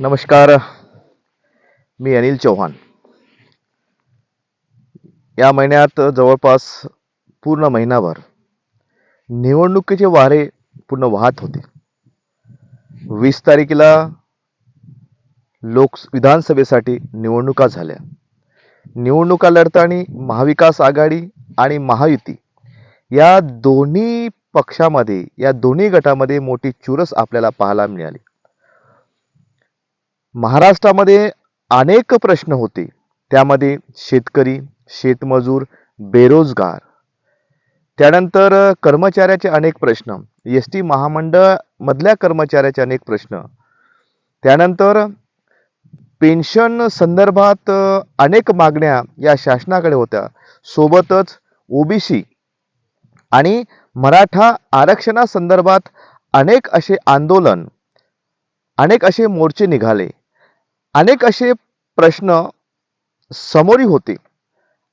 नमस्कार. मी अनिल चौहान. या महिन्यात जवळपास पूर्ण महिनाभर निवडणुकीचे वारे पूर्ण वाहत होते. वीस तारखेला लोक विधानसभेसाठी निवडणुका झाल्या. निवडणुका लढताना महाविकास आघाडी आणि महायुती या दोन्ही पक्षामध्ये या दोन्ही गटामध्ये मोठी चुरस आपल्याला पाहायला मिळाली. महाराष्ट्रामध्ये अनेक प्रश्न होते. त्यामध्ये शेतकरी शेतमजूर बेरोजगार. त्यानंतर कर्मचाऱ्याचे अनेक प्रश्न. एस टी महामंडळ मधल्या कर्मचाऱ्याचे अनेक प्रश्न. त्यानंतर पेन्शन संदर्भात अनेक मागण्या या शासनाकडे होत्या. सोबतच ओबीसी आणि मराठा आरक्षणासंदर्भात अनेक असे आंदोलन अनेक असे मोर्चे निघाले. अनेक असे प्रश्न समोरी होते.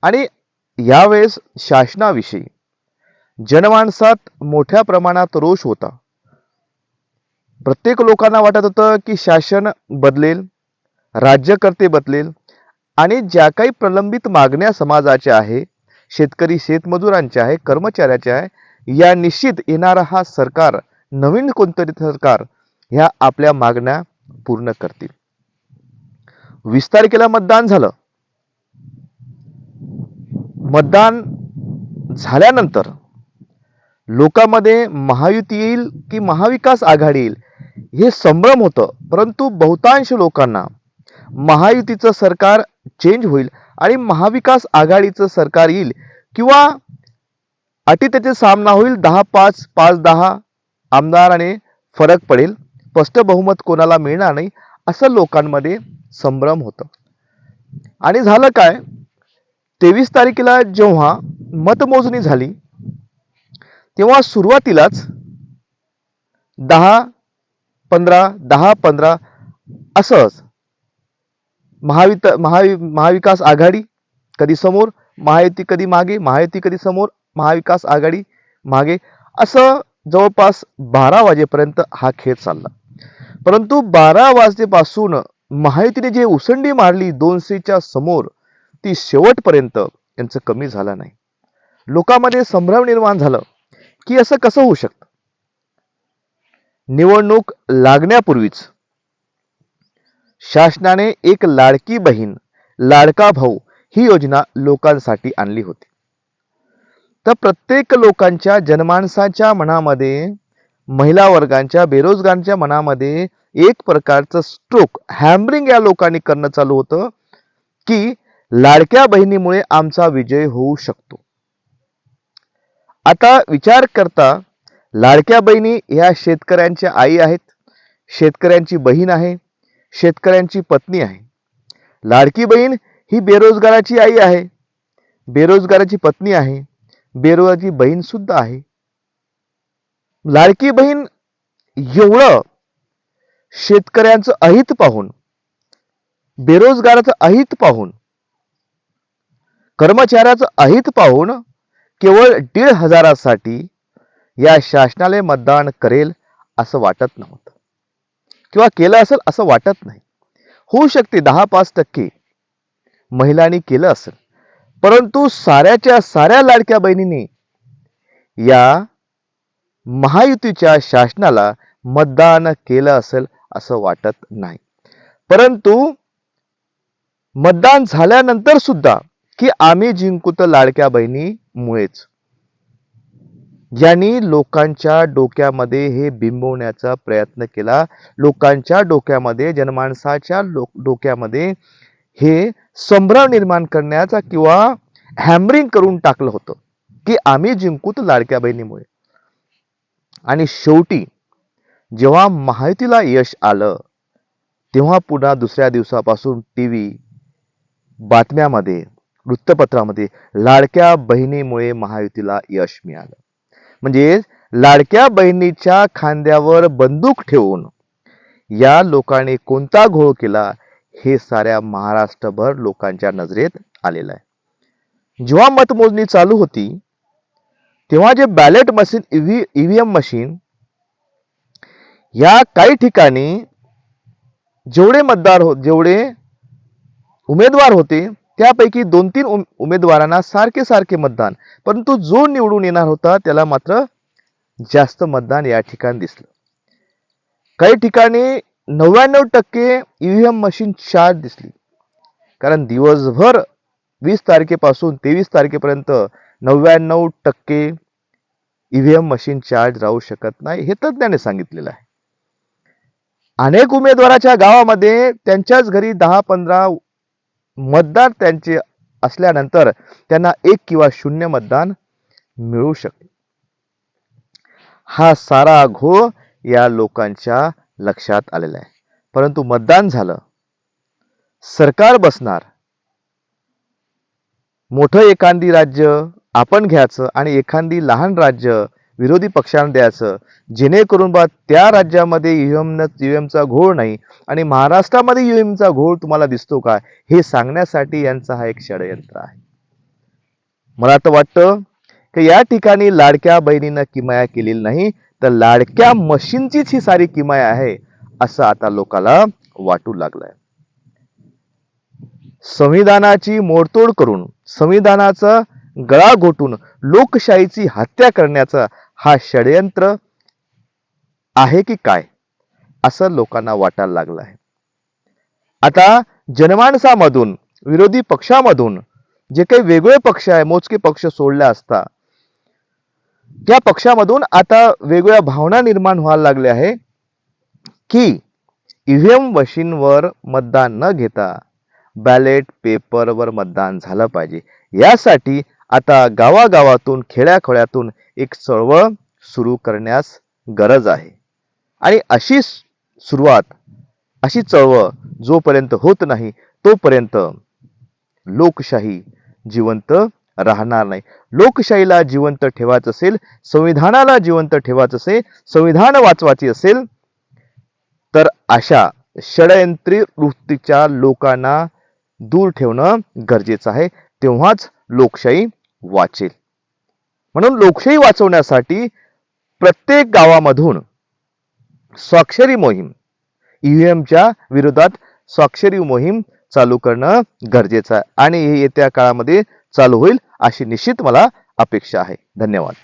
आणि यावेळेस शासनाविषयी जनमानसात मोठ्या प्रमाणात रोष होता. प्रत्येक लोकांना वाटत होतं की शासन बदलेल राज्यकर्ते बदलेल आणि ज्या काही प्रलंबित मागण्या समाजाच्या आहे शेतकरी शेतमजुरांच्या आहे कर्मचाऱ्याच्या आहे या निश्चित येणारा हा सरकार नवीन कोणतरी सरकार ह्या आपल्या मागण्या पूर्ण करतील. वीस तारखेला मतदान झालं. मतदान झाल्यानंतर लोकांमध्ये महायुती येईल की महाविकास आघाडी येईल हे संभ्रम होतं. परंतु बहुतांश लोकांना महायुतीचं सरकार चेंज होईल आणि महाविकास आघाडीचं सरकार येईल किंवा अटी त्याचे सामना होईल. दहा पाच पाच दहा आमदाराने फरक पडेल. स्पष्ट बहुमत कोणाला मिळणार नाही असं लोकांमध्ये संभ्रम होतं. आणि झालं काय? तेवीस तारखेला जेव्हा मतमोजणी झाली तेव्हा सुरुवातीलाच दहा पंधरा दहा पंधरा असंच महावित महावि महाविकास आघाडी कधी समोर महायुती कधी मागे महायुती कधी समोर महाविकास आघाडी मागे असं जवळपास बारा वाजेपर्यंत हा खेळ चालला. परंतु बारा वाजेपासून महायुतीने जे उसंडी मारली दोनशेच्या समोर ती शेवटपर्यंत यांचं कमी झालं नाही. लोकांमध्ये संभ्रम निर्माण झालं की असं कसं होऊ शकतं? निवडणूक लागण्यापूर्वीच शासनाने एक लाडकी बहीण लाडका भाऊ ही योजना लोकांसाठी आणली होती. तर प्रत्येक लोकांच्या जनमानसाच्या मनामध्ये महिला वर्गांच्या बेरोजगारांच्या मनामध्ये एक प्रकारचं स्ट्रोक हॅमरिंग या लोकांनी करणं चालू होतं की लाडक्या बहिणीमुळे आमचा विजय होऊ शकतो. आता विचार करता लाडक्या बहिणी ह्या शेतकऱ्यांच्या आई आहेत शेतकऱ्यांची बहीण आहे शेतकऱ्यांची पत्नी आहे. लाडकी बहीण ही बेरोजगाराची आई आहे बेरोजगाराची पत्नी आहे बेरोजगाराची बहीण सुद्धा आहे. लाडकी बहीण एवढं शेतकऱ्यांचं अहित पाहून बेरोजगाराचं अहित पाहून कर्मचाऱ्याचं अहित पाहून केवळ दीड हजारासाठी या शासनाला मतदान करेल असं वाटत नव्हतं. किंवा केलं असेल असं वाटत नाही. होऊ शकते दहा पाच टक्के महिलांनी केलं असेल. परंतु साऱ्याच्या साऱ्या लाडक्या बहिणींनी या महायुतीच्या शासनाला मतदान केलं असेल असं वाटत नाही. परंतु मतदान झाल्यानंतर सुद्धा की आम्ही जिंकूत लाडक्या बहिणीमुळेच. ज्यांनी लोकांच्या डोक्यामध्ये हे बिंबवण्याचा प्रयत्न केला लोकांच्या डोक्यामध्ये जनमानसाच्या लोक डोक्यामध्ये हे संभ्रम निर्माण करण्याचा किंवा हॅमरिंग करून टाकलं होतं की आम्ही जिंकूत लाडक्या बहिणीमुळे. आणि शेवटी जेव्हा महायुतीला यश आलं तेव्हा पुन्हा दुसऱ्या दिवसापासून टी व्ही बातम्यामध्ये वृत्तपत्रामध्ये लाडक्या बहिणीमुळे महायुतीला यश मिळालं. म्हणजे लाडक्या बहिणीच्या खांद्यावर बंदूक ठेवून या लोकांनी कोणता घोळ केला हे साऱ्या महाराष्ट्रभर लोकांच्या नजरेत आलेलं आहे. जेव्हा मतमोजणी चालू होती तेव्हा जे बॅलेट मशीन ईव्हीएम मशीन या काही ठिकाणी जेवढे मतदार हो जेवढे उमेदवार होते त्यापैकी दोन तीन उम- उमेदवारांना सारखे सारखे मतदान. परंतु जो निवडून येणार होता त्याला मात्र जास्त मतदान या ठिकाणी दिसलं. काही ठिकाणी नव्याण्णव टक्के ईव्हीएम मशीन चार्ज दिसली. कारण दिवसभर वीस तारखेपासून तेवीस तारखेपर्यंत नव्याण्णव टक्के ईव्हीएम मशीन चार्ज राहू शकत नाही हे तज्ज्ञाने सांगितलेलं आहे. अनेक उमेदवाराच्या गावामध्ये त्यांच्याच घरी दहा पंधरा मतदार त्यांचे असल्यानंतर त्यांना एक किंवा शून्य मतदान मिळू शकते हा सारा घो या लोकांच्या लक्षात आलेला आहे. परंतु मतदान झालं सरकार बसणार मोठं एखादी राज्य आपण घ्यायचं आणि एखादी लहान राज्य विरोधी पक्षांना द्यायचं जेणेकरून बा त्या राज्यामध्ये ईव्हीएम ईव्हीएमचा घोळ नाही आणि महाराष्ट्रामध्ये ईव्हीएमचा घोळ तुम्हाला दिसतो का हे सांगण्यासाठी यांचा हा एक षडयंत्र आहे. मला तर वाटतं की या ठिकाणी लाडक्या बहिणीनं किमाया केलेली नाही तर लाडक्या मशीनचीच ही सारी किमाया आहे असं आता लोकाला वाटू लागलंय. संविधानाची मोडतोड करून संविधानाचं गळा घोटून लोकशाहीची हत्या करण्याचा हा षडयंत्र आहे की काय असं लोकांना वाटायला लागलं आहे आता जनमानसामधून विरोधी पक्षामधून जे काही वेगळे पक्ष आहे मोजके पक्ष सोडले असता त्या पक्षामधून आता वेगवेगळ्या भावना निर्माण व्हायला लागल्या आहे की ईव्हीएम मशीनवर मतदान न घेता बॅलेट पेपरवर मतदान झालं पाहिजे. यासाठी आता गावागावातून खेड्याखोड्यातून एक चळवळ सुरू करण्यास गरज आहे. आणि अशी सुरुवात अशी चळवळ जोपर्यंत होत नाही तोपर्यंत लोकशाही जिवंत राहणार नाही. लोकशाहीला जिवंत ठेवायचं असेल संविधानाला जिवंत ठेवायचं असेल संविधान वाचवायची असेल तर अशा षडयंत्री वृत्तीच्या लोकांना दूर ठेवणं गरजेचं आहे. तेव्हाच लोकशाही वाचेल. म्हणून लोकशाही वाचवण्यासाठी प्रत्येक गावामधून स्वाक्षरी मोहीम ईव्हीएमच्या विरोधात स्वाक्षरी मोहीम चालू करणं गरजेचं आहे आणि हे येत्या काळामध्ये चालू होईल अशी निश्चित मला अपेक्षा आहे. धन्यवाद.